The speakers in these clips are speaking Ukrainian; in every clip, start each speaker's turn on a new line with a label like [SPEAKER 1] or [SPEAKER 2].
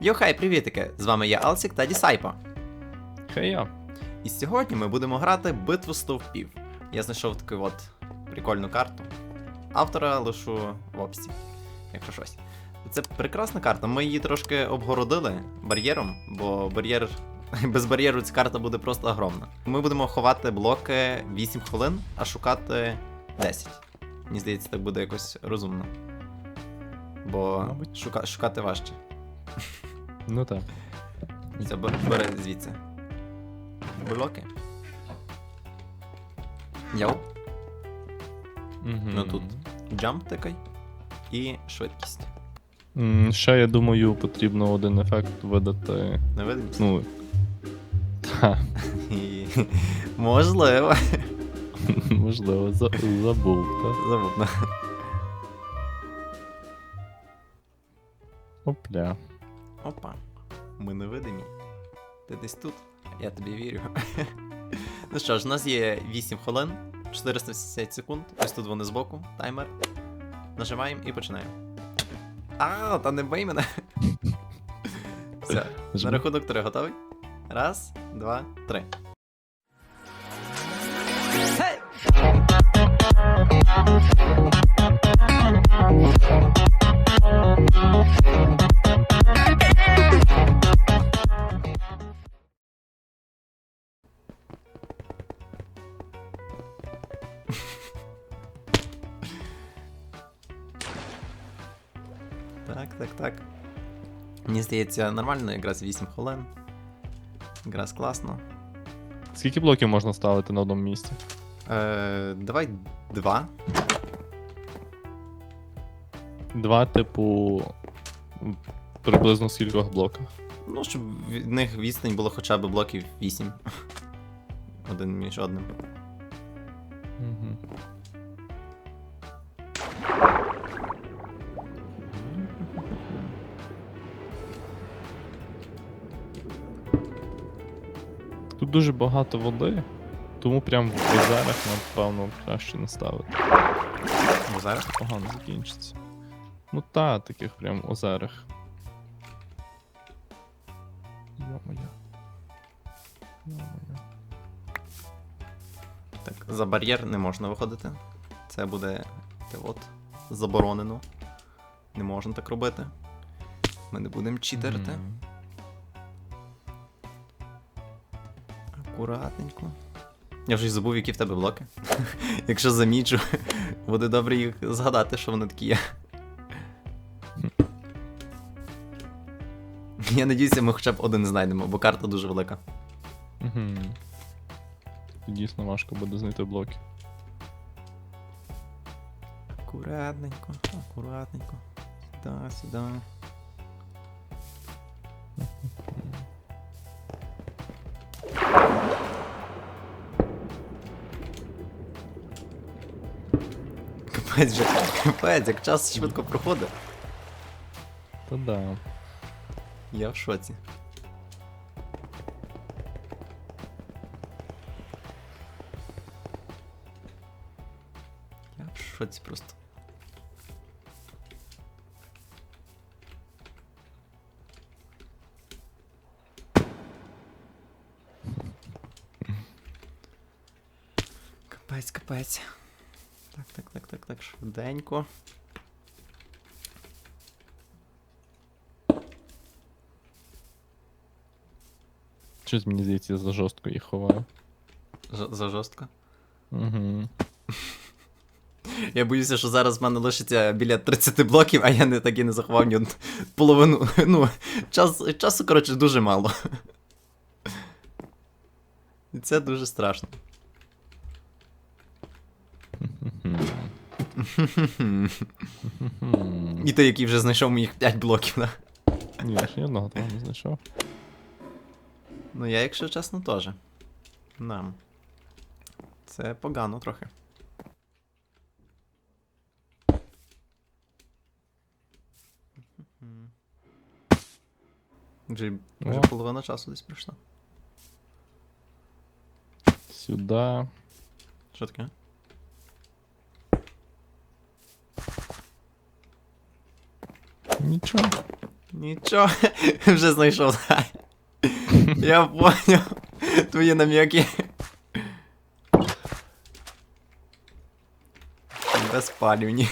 [SPEAKER 1] Йохай, привітики! З вами я Алсік та Дісайпо.
[SPEAKER 2] Хей я.
[SPEAKER 1] І сьогодні ми будемо грати битву стовпів. Я знайшов таку от прикольну карту. Автора лишу в описі, якщо щось. Це прекрасна карта. Ми її трошки обгородили бар'єром, бо бар'єр. Без бар'єру ця карта буде просто огромна. Ми будемо ховати блоки 8 хвилин, а шукати 10. Мені здається, так буде якось розумно. Бо шука... шукати важче.
[SPEAKER 2] Ну так.
[SPEAKER 1] Це бер- бери звідси. Блоки. Йоу.
[SPEAKER 2] Угу.
[SPEAKER 1] Ну тут джамп такий. І швидкість.
[SPEAKER 2] Ще я думаю, потрібно один ефект видати.
[SPEAKER 1] Невидимість.
[SPEAKER 2] Ну. Та,
[SPEAKER 1] І... Можливо.
[SPEAKER 2] можливо, за- забув, та.
[SPEAKER 1] Забудно.
[SPEAKER 2] Опля.
[SPEAKER 1] Опа. Ми невидимі. Ти десь тут? Я тобі вірю. ну що ж, у нас є 8 хвилин, 480 секунд. Ось тут вони збоку, таймер. Нажимаємо і починаємо. А, та не бий мене. Все. На рахунок три готовий? Раз, два, три. Так, здається, нормально, якраз 8 хвилин. Якраз класно.
[SPEAKER 2] Скільки блоків можна ставити на одному місці?
[SPEAKER 1] Е, давай два.
[SPEAKER 2] Два, типу. Приблизно в скількох блоках.
[SPEAKER 1] Ну, щоб від них відстань було хоча б блоків 8. Один між одним.
[SPEAKER 2] Угу. Тут дуже багато води, тому прям в озерах, напевно, краще не ставити.
[SPEAKER 1] Бо зараз.
[SPEAKER 2] Погано закінчиться. Ну та, таких прям озерах. Йо-моє. Йо-моє.
[SPEAKER 1] Так, за бар'єр не можна виходити. Це буде те от заборонено. Не можна так робити. Ми не будемо читерити.
[SPEAKER 2] Мгм.
[SPEAKER 1] Акуратненько. Я вже й забув, які в тебе блоки. Якщо замічу, буде добре їх згадати, що вони такі є. Я надіюся, ми хоча б один знайдемо, бо карта дуже велика.
[SPEAKER 2] Тут Дійсно важко буде знайти блоки.
[SPEAKER 1] Акуратненько, акуратненько. Сюди, сюди. Капець же, капець, як час швидко проходить.
[SPEAKER 2] Та да.
[SPEAKER 1] Я в шоці. Я в шоці просто. Капець, капець. Так, так, так, так, так, швиденько.
[SPEAKER 2] Щось мені здається, я за жорстко їх ховаю.
[SPEAKER 1] Ж- за жорстко.
[SPEAKER 2] Угу.
[SPEAKER 1] Я боюся, що зараз в мене лишиться біля 30 блоків, а я не так і не заховав ні половину. Ну, час, часу, коротше, дуже мало. І це дуже страшно. І той, який вже знайшов моїх 5 блоків, да?
[SPEAKER 2] Ні, я ще ні одного того не знайшов.
[SPEAKER 1] Ну я, якщо чесно, теж. Да. Це погано трохи. Вже, вже половина часу десь пройшла.
[SPEAKER 2] Сюди.
[SPEAKER 1] Що таке?
[SPEAKER 2] Нічого.
[SPEAKER 1] Нічого, вже знайшов. Я поняв. Твої нам'яки. Безпалювні.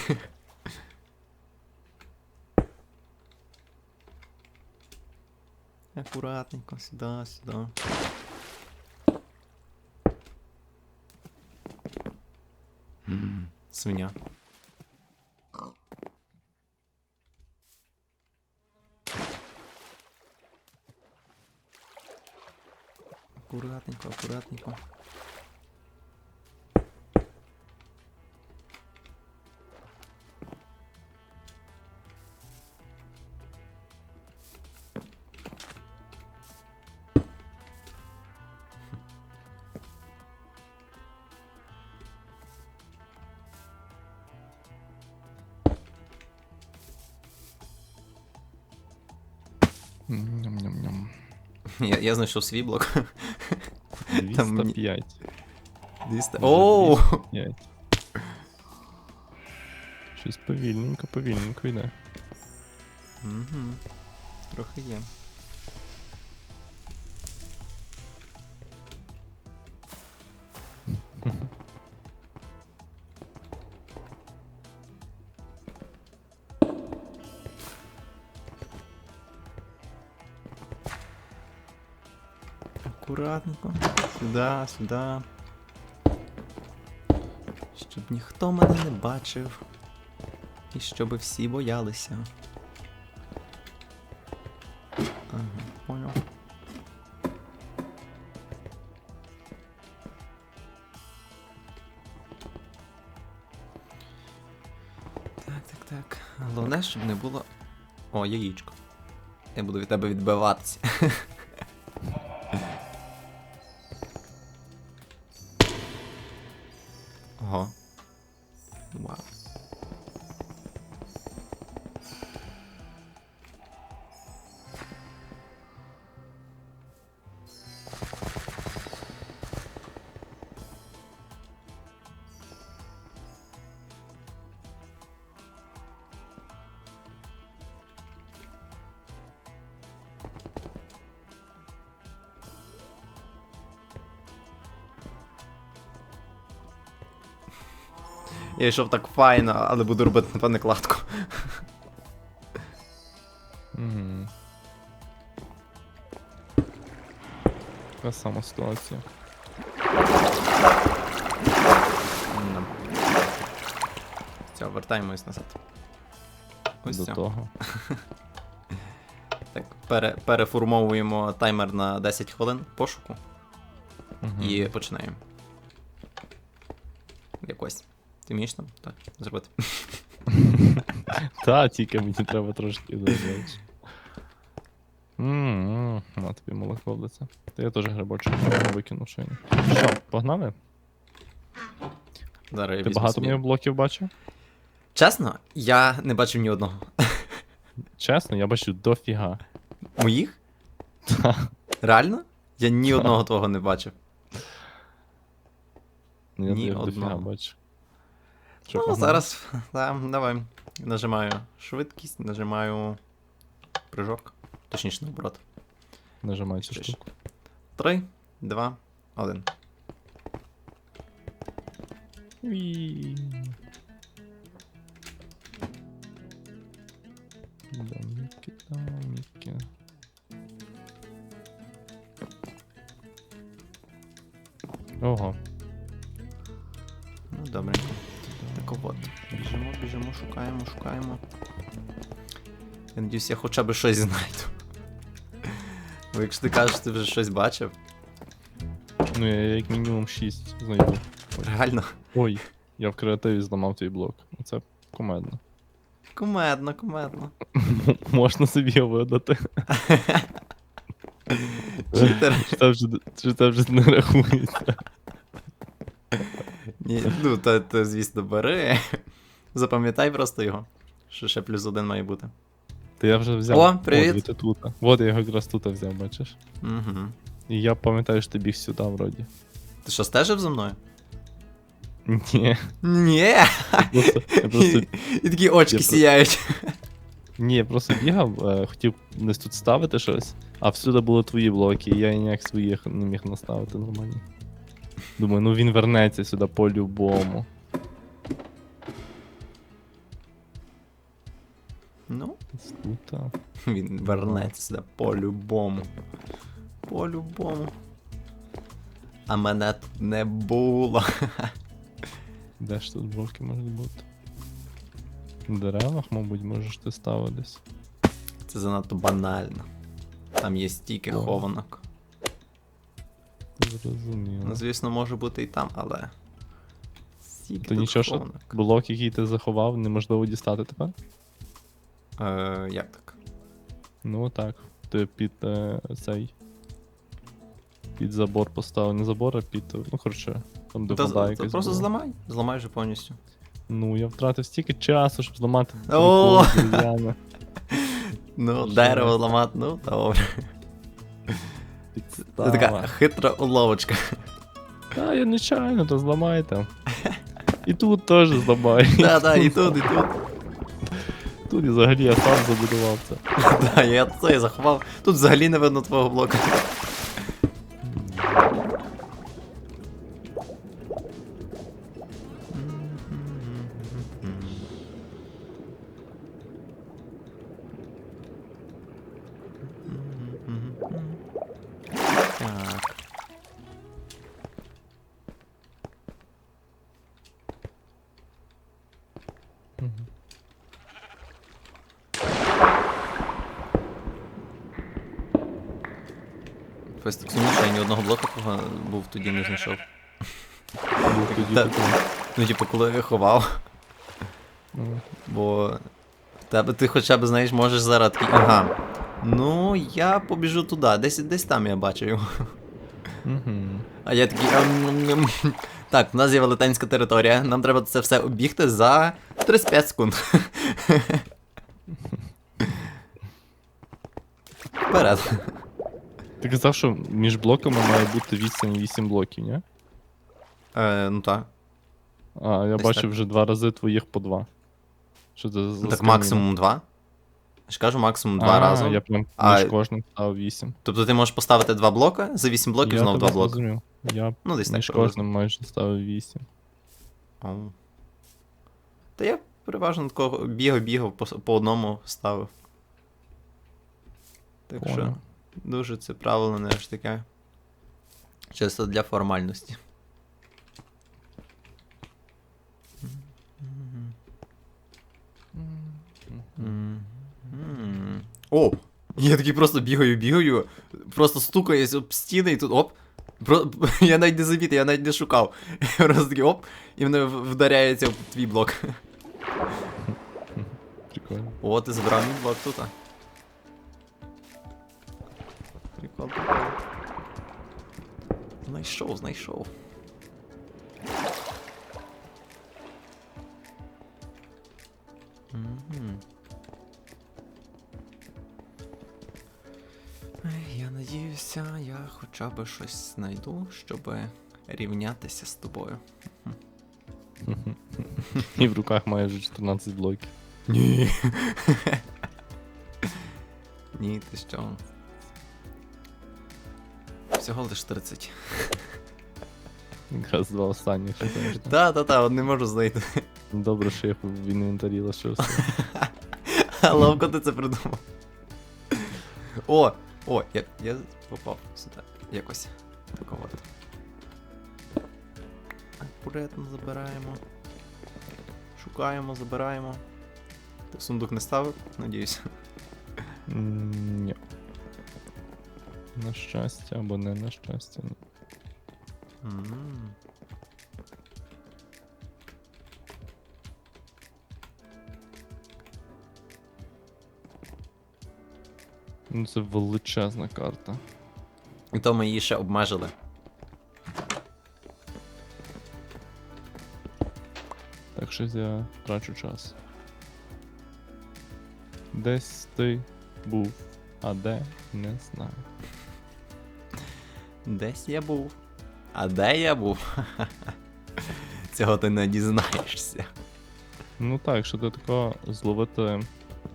[SPEAKER 1] Аккуратненько, сюда. М, Свиня. Аккуратненько, аккуратненько. Я, я знайшов свій блок. Там мені-
[SPEAKER 2] 205.
[SPEAKER 1] 200.
[SPEAKER 2] Вже
[SPEAKER 1] Оу!
[SPEAKER 2] 205. Щось повільненько, повільненько йде.
[SPEAKER 1] Угу. Трохи є. Акуратненько. Сюда, сюда. Щоб ніхто мене не бачив. І щоб всі боялися. Ага, понял. Так, так, так. Головне, щоб не було. О, яєчко. Я буду від тебе відбиватися. Я йшов так файно, але буду робити, напевне, кладку.
[SPEAKER 2] Угу. Така сама ситуація.
[SPEAKER 1] Ну. Все, вертаємось назад. Ось
[SPEAKER 2] До
[SPEAKER 1] все.
[SPEAKER 2] того.
[SPEAKER 1] Так, пере, переформовуємо таймер на 10 хвилин пошуку
[SPEAKER 2] Мгм.
[SPEAKER 1] і починаємо. Ти вмієш там? Так, зробити.
[SPEAKER 2] Та, тільки мені треба трошки додати. Ммм, на тобі молоко лице. Та я теж грибочок викинув щойно. Що, погнали?
[SPEAKER 1] Зараз я
[SPEAKER 2] Ти
[SPEAKER 1] візьму
[SPEAKER 2] багато
[SPEAKER 1] собі.
[SPEAKER 2] моїх блоків бачив?
[SPEAKER 1] Чесно, я не бачив ні одного.
[SPEAKER 2] Чесно, я бачу дофіга.
[SPEAKER 1] Моїх?
[SPEAKER 2] Та.
[SPEAKER 1] Реально? Я ні одного твого не бачив.
[SPEAKER 2] Я,
[SPEAKER 1] Ні
[SPEAKER 2] я дофіга
[SPEAKER 1] одного.
[SPEAKER 2] бачу. Що,
[SPEAKER 1] ну, зараз. Да, давай. Нажимаю швидкість, нажимаю прыжок. Точніше, наоборот.
[SPEAKER 2] Нажимай цю штуку.
[SPEAKER 1] 3, 2, 1.
[SPEAKER 2] Уі. Доміки, доміки. Ого.
[SPEAKER 1] Біжимо, шукаємо, шукаємо. Я надіюсь, я хоча б щось знайду. Бо якщо ти кажеш, ти вже щось бачив,
[SPEAKER 2] Ну, я як мінімум 6 знайду.
[SPEAKER 1] реально.
[SPEAKER 2] Ой, я в креативі зламав твій блок. Оце кумедно.
[SPEAKER 1] Кумедно, кумедно.
[SPEAKER 2] Можна собі його видати.
[SPEAKER 1] Читер.
[SPEAKER 2] Чи це вже, чи це вже не рахується?
[SPEAKER 1] Ні, ну, то, то, звісно, бери. Запам'ятай просто його. Що ще плюс один має бути.
[SPEAKER 2] Та я вже взяв.
[SPEAKER 1] О, привіт.
[SPEAKER 2] От, ти тут. От я його якраз тут взяв, бачиш?
[SPEAKER 1] Угу.
[SPEAKER 2] І я пам'ятаю, що ти біг сюди вроді.
[SPEAKER 1] Ти що, стежив за мною?
[SPEAKER 2] Ні.
[SPEAKER 1] Ні.
[SPEAKER 2] Я просто, я просто
[SPEAKER 1] І, і такі очки
[SPEAKER 2] Я про-
[SPEAKER 1] сіяють.
[SPEAKER 2] Ні, я просто бігав, е, хотів десь тут ставити щось, а всюди були твої блоки, і я ніяк своїх не міг наставити нормально. Думаю, ну він вернеться сюди по-любому.
[SPEAKER 1] Ну,
[SPEAKER 2] Тут,
[SPEAKER 1] він вернеться сюди по-любому. По-любому. А мене тут не було.
[SPEAKER 2] Де ж тут блоки можуть бути? В деревах, мабуть, можеш ти ставитись.
[SPEAKER 1] Це занадто банально. Там є стільки
[SPEAKER 2] О.
[SPEAKER 1] хованок.
[SPEAKER 2] Зрозуміло.
[SPEAKER 1] Ну, звісно, може бути і там, але. Стільки
[SPEAKER 2] То
[SPEAKER 1] тут
[SPEAKER 2] нічого, що
[SPEAKER 1] хованок.
[SPEAKER 2] блок, який ти заховав, неможливо дістати тепер?
[SPEAKER 1] Е, як так?
[SPEAKER 2] Ну так. Ти під е, цей. Під забор поставив. Не забор, а під. Ну, коротше, там де
[SPEAKER 1] Та,
[SPEAKER 2] вода якась.
[SPEAKER 1] просто
[SPEAKER 2] була.
[SPEAKER 1] зламай. Зламай вже повністю.
[SPEAKER 2] Ну, я втратив стільки часу, щоб зламати
[SPEAKER 1] О!
[SPEAKER 2] дерев'яне.
[SPEAKER 1] Ну, дерево ламати, ну, добре. Це така хитра уловочка.
[SPEAKER 2] Та я нечайно, то зламайте. І тут теж зламай.
[SPEAKER 1] Так, так, і тут, і тут.
[SPEAKER 2] Тут і взагалі я сам забудував це.
[SPEAKER 1] Так, я це заховав. Тут взагалі не видно твого блока. Що я ні одного блока кого був тоді не знайшов.
[SPEAKER 2] Був тоді
[SPEAKER 1] Та-
[SPEAKER 2] такий.
[SPEAKER 1] Ну, типу, коли я ховав,
[SPEAKER 2] Ну,
[SPEAKER 1] бо в тебе ти хоча б знаєш, можеш зараз такий, ага. Ну, я побіжу туди, десь, десь там я бачу його.
[SPEAKER 2] Мгм.
[SPEAKER 1] А я такий. «Ам-ням-ням». Так, в нас є велетенська територія, нам треба це все обігти за 35 секунд. Вперед.
[SPEAKER 2] Ти казав, що між блоками має бути відстань 8 блоків, ні?
[SPEAKER 1] Е, ну так.
[SPEAKER 2] А, я
[SPEAKER 1] Десь
[SPEAKER 2] бачив
[SPEAKER 1] так.
[SPEAKER 2] вже два рази твоїх по два. Що це за
[SPEAKER 1] Так
[SPEAKER 2] скам'яна?
[SPEAKER 1] максимум 2. Я ж кажу, максимум 2
[SPEAKER 2] а,
[SPEAKER 1] рази.
[SPEAKER 2] Я прям
[SPEAKER 1] А-
[SPEAKER 2] між кожним ставив 8.
[SPEAKER 1] Тобто ти можеш поставити 2 блока, за 8 блоків
[SPEAKER 2] я
[SPEAKER 1] знову 2 блоки.
[SPEAKER 2] зрозумів. Я
[SPEAKER 1] Ну, десь так.
[SPEAKER 2] між
[SPEAKER 1] приблизно.
[SPEAKER 2] кожним майже ставив 8.
[SPEAKER 1] О. Та я переважно такого бігав, бігав, по, по одному ставив. Так що
[SPEAKER 2] Понял.
[SPEAKER 1] Дуже це правило не ж таке. Чисто для формальності. О! Я такий просто бігаю, бігаю, просто стукаюсь об стіни і тут оп. Про... Я навіть не замітив, я навіть не шукав. Просто такий оп, і мене вдаряється в твій блок.
[SPEAKER 2] Прикольно.
[SPEAKER 1] О, ти забрав мій блок тут. Прикол. Знайшов, знайшов. Я надіюся, я хоча б щось знайду, щоб рівнятися з тобою.
[SPEAKER 2] І в руках має вже 14 блоків.
[SPEAKER 1] Ні. Ні, ти що? Всього лиш 30.
[SPEAKER 2] Якраз два там вже.
[SPEAKER 1] Та-та-та, от не можу знайти.
[SPEAKER 2] Добре, що я в інвентарі лишився.
[SPEAKER 1] Ловко ти це придумав. О! О, я, я попав сюди. Якось. Акуратно забираємо. Шукаємо, забираємо. Ти сундук не ставив? Надіюсь.
[SPEAKER 2] Ні. На щастя або не на щастя. ні.
[SPEAKER 1] М.
[SPEAKER 2] Ну це величезна карта.
[SPEAKER 1] І то ми її ще обмежили.
[SPEAKER 2] Так що я трачу час. Десь ти був, а де не знаю.
[SPEAKER 1] Десь я був. А де я був? Цього ти не дізнаєшся.
[SPEAKER 2] Ну так, якщо ти тако зловити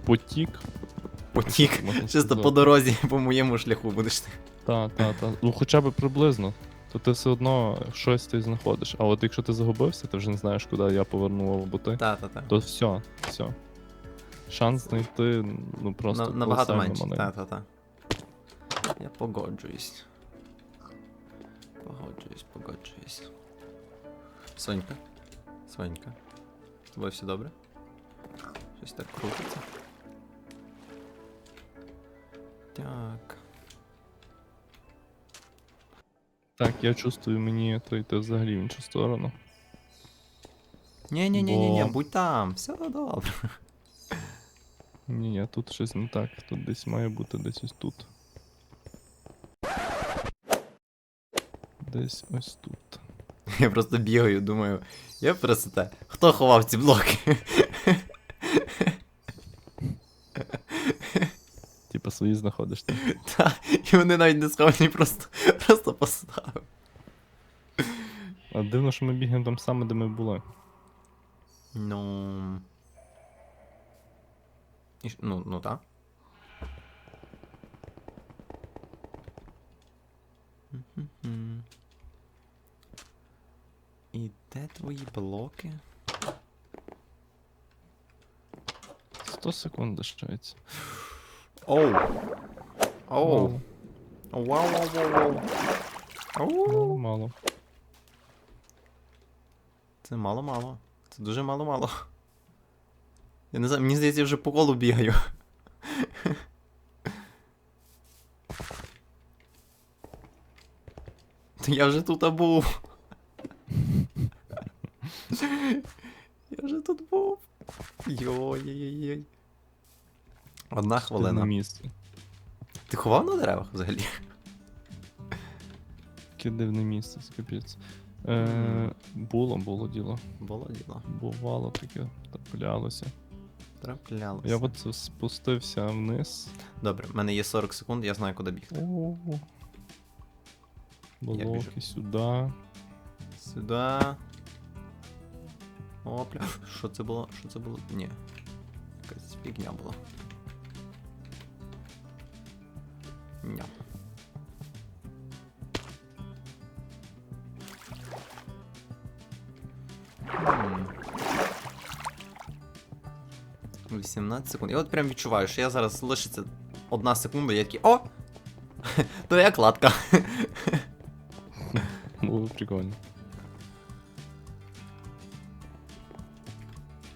[SPEAKER 2] потік.
[SPEAKER 1] Потік. Чисто по дорозі, по моєму шляху будеш ти.
[SPEAKER 2] Та, та, та. Ну хоча б приблизно. То ти все одно щось ти знаходиш. А от якщо ти загубився, ти вже не знаєш, куди я повернув або ти,
[SPEAKER 1] Та-та-та.
[SPEAKER 2] то все, все. Шанс знайти, ну просто.
[SPEAKER 1] Набагато менше.
[SPEAKER 2] маленький.
[SPEAKER 1] Та-та-та. Я погоджуюсь. Погоджуюсь, погоджуюсь. Сонька. Сонька. З тобою все добре? Щось так крутиться. Так.
[SPEAKER 2] Так, я чувствую, мені то йти взагалі в іншу сторону.
[SPEAKER 1] Ні-ні-ні-ні,
[SPEAKER 2] Бо-
[SPEAKER 1] будь там, все добре.
[SPEAKER 2] Ні, ні, тут щось не так. Тут десь має бути десь ось тут. Десь ось тут.
[SPEAKER 1] Я просто бігаю, думаю, я просто Хто ховав ці блоки?
[SPEAKER 2] Типа свої знаходиш ти.
[SPEAKER 1] Та, і вони навіть не сховані, просто, просто поставив.
[SPEAKER 2] А дивно, що ми бігаємо там саме, де ми були.
[SPEAKER 1] Ну. І Ну, ну так. Мгм. І де твої блоки?
[SPEAKER 2] 100 секунд лишається.
[SPEAKER 1] Оу. Оу. Вау, вау, вау, вау.
[SPEAKER 2] Мало,
[SPEAKER 1] Оу.
[SPEAKER 2] мало.
[SPEAKER 1] Це мало-мало. Це дуже мало-мало. Я не знаю, мені здається, я вже по колу бігаю. Та я вже тут був. Тут був. Йой-йой-йой. Одна хвилина.
[SPEAKER 2] місці.
[SPEAKER 1] Ти ховав на деревах взагалі?
[SPEAKER 2] Яке дивне місце, це капець. Е, було, було діло.
[SPEAKER 1] Було діло.
[SPEAKER 2] Бувало таке, траплялося.
[SPEAKER 1] Траплялося.
[SPEAKER 2] Я от спустився вниз.
[SPEAKER 1] Добре, в мене є 40 секунд, я знаю, куди бігти.
[SPEAKER 2] О. Блоки сюди.
[SPEAKER 1] Сюди. Опля. Що це було? Що це було? Ні. Якась фігня була. Ня. Хм. 18 секунд. Я от прям відчуваю, що я зараз лишиться одна секунда, я такий. О! Твоя кладка.
[SPEAKER 2] Було прикольно.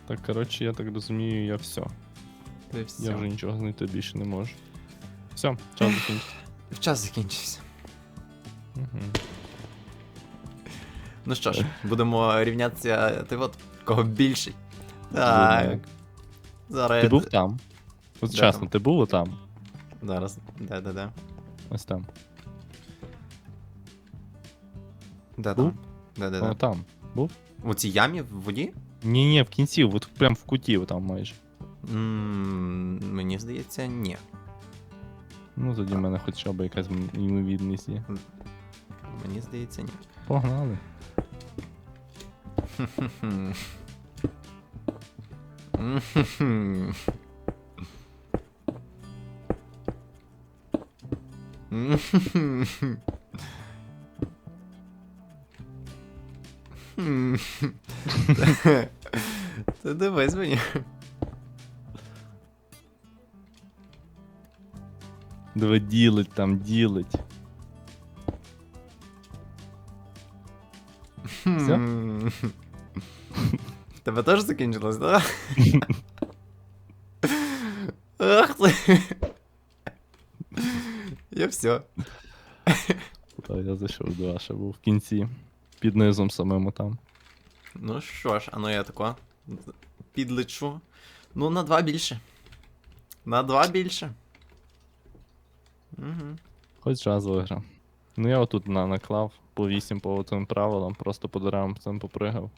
[SPEAKER 2] Так, коротше, я так розумію, я все.
[SPEAKER 1] Й все.
[SPEAKER 2] Я вже нічого знайти більше не можу. Все, час закінчився.
[SPEAKER 1] Час закінчився.
[SPEAKER 2] Угу.
[SPEAKER 1] Ну що ж, будемо рівнятися. Ти от кого більший. Так. Зараз.
[SPEAKER 2] Ти був там? От
[SPEAKER 1] Де
[SPEAKER 2] чесно,
[SPEAKER 1] там?
[SPEAKER 2] ти був там?
[SPEAKER 1] Зараз. Де, де, де?
[SPEAKER 2] Ось там.
[SPEAKER 1] Де
[SPEAKER 2] Був?
[SPEAKER 1] там? Де, де,
[SPEAKER 2] О,
[SPEAKER 1] де?
[SPEAKER 2] там. Був?
[SPEAKER 1] У цій ямі в воді?
[SPEAKER 2] Ні, ні, в кінці, от прям в куті там майже.
[SPEAKER 1] м мені здається, ні.
[SPEAKER 2] Ну, тоді в мене хоча б якась м- ймовірність є.
[SPEAKER 1] Мені здається, ні.
[SPEAKER 2] Погнали.
[SPEAKER 1] Хм. Мгм. Ти дивись мені.
[SPEAKER 2] Диви, ділить там, ділить.
[SPEAKER 1] Хм. Тебе теж закінчилось, так? Ах ти. Я все.
[SPEAKER 2] Та я зайшов до Аша, був в кінці. Під низом самому там.
[SPEAKER 1] Ну що ж, а ну я тако підлечу. Ну, на два більше. На два більше. Угу.
[SPEAKER 2] Хоч раз виграв. Ну я отут на, наклав по 8 по цим правилам, просто по деревам цим попригав.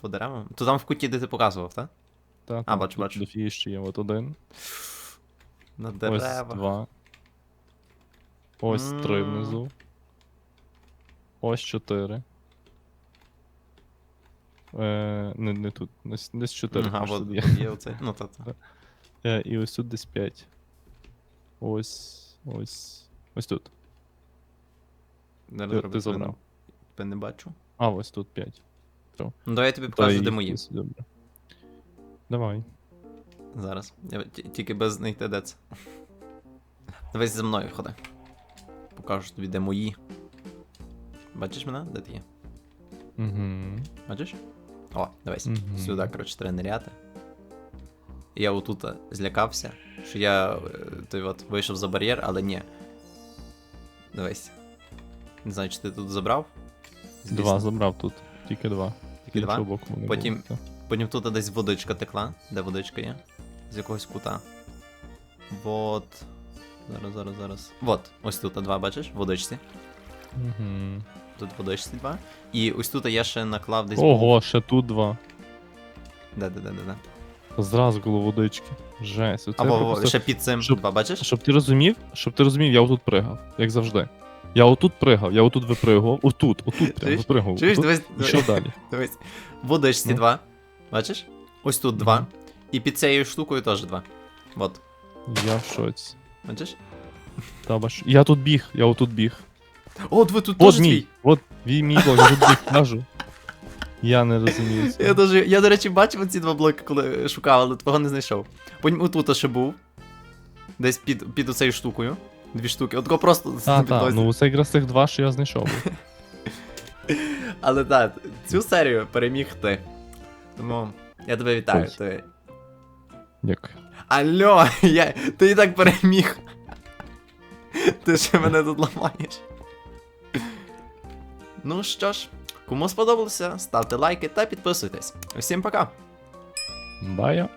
[SPEAKER 1] По деревам. То там в куті, де ти показував, так?
[SPEAKER 2] Та,
[SPEAKER 1] А, бачу, бачу.
[SPEAKER 2] дофіги ще є. От один,
[SPEAKER 1] На
[SPEAKER 2] ось два. Ось три внизу. Ось чотири. Е, не, не тут, десь, десь чотири.
[SPEAKER 1] Ага,
[SPEAKER 2] аж
[SPEAKER 1] от,
[SPEAKER 2] є.
[SPEAKER 1] є оцей. Ну, та, та.
[SPEAKER 2] Е, і ось тут десь 5. Ось. Ось. Ось тут.
[SPEAKER 1] Зараз
[SPEAKER 2] Ти, ти забрав.
[SPEAKER 1] Тебе не бачу.
[SPEAKER 2] А, ось тут 5.
[SPEAKER 1] Ну, давай я тобі покажу, де мої.
[SPEAKER 2] Добре. Давай.
[SPEAKER 1] Зараз. Я тільки без знайти де це. Давай за мною ходи. Покажу тобі, де мої. Бачиш мене? Де ти є?
[SPEAKER 2] Угу.
[SPEAKER 1] Бачиш? О, дивись.
[SPEAKER 2] Мгм.
[SPEAKER 1] Сюди, коротше, треба ниряти. І Я отут е, злякався, що я е, той от вийшов за бар'єр, але ні. Дивись. Не знаю, чи ти тут забрав?
[SPEAKER 2] Два забрав тут. Тільки два.
[SPEAKER 1] Тільки два?
[SPEAKER 2] Іншого боку не
[SPEAKER 1] Потім-
[SPEAKER 2] було.
[SPEAKER 1] Потім тут десь водичка текла. Де водичка є? З якогось кута. Вот. Зараз, зараз, зараз. Вот, ось тут два, бачиш? В водичці.
[SPEAKER 2] Мгм.
[SPEAKER 1] Тут в водичці два. І ось тут я ще наклав десь.
[SPEAKER 2] Ого, ще тут два.
[SPEAKER 1] Де.
[SPEAKER 2] Зразу коло водички. Жесть. Оце
[SPEAKER 1] Або
[SPEAKER 2] просто-
[SPEAKER 1] ще під цим
[SPEAKER 2] щоб-
[SPEAKER 1] два, бачиш?
[SPEAKER 2] Щоб ти розумів, щоб ти розумів, я отут пригав, як завжди. Я отут пригав, я отут випригував, отут, отут прям
[SPEAKER 1] Чуєш?
[SPEAKER 2] випригував.
[SPEAKER 1] Чуєш,
[SPEAKER 2] отут,
[SPEAKER 1] дивись,
[SPEAKER 2] і що далі?
[SPEAKER 1] дивись. В
[SPEAKER 2] Ну.
[SPEAKER 1] два. Бачиш? Ось тут два.
[SPEAKER 2] Мгм.
[SPEAKER 1] І під цією штукою теж два. Вот.
[SPEAKER 2] Я в шоці.
[SPEAKER 1] Бачиш?
[SPEAKER 2] Та баш. Я тут біг, я отут біг.
[SPEAKER 1] О, ви тут
[SPEAKER 2] От
[SPEAKER 1] теж
[SPEAKER 2] мій,
[SPEAKER 1] твій.
[SPEAKER 2] от мій мій блок, я тут біг, кажу. Я не розумію. цього.
[SPEAKER 1] Я, дуже, я, до речі, бачив ці два блоки, коли шукав, але твого не знайшов. Потім отут ще був. Десь під, під оцею штукою. Дві штуки. Отко просто на
[SPEAKER 2] А, так,
[SPEAKER 1] підлозі.
[SPEAKER 2] ну це якраз тих два, що я знайшов.
[SPEAKER 1] Але так, цю серію переміг ти. Тому я тебе вітаю. Ти...
[SPEAKER 2] Дякую.
[SPEAKER 1] Алло, я... ти і так переміг. Ти ще мене тут ламаєш. Ну що ж, кому сподобалося, ставте лайки та підписуйтесь. Всім пока!
[SPEAKER 2] Бая.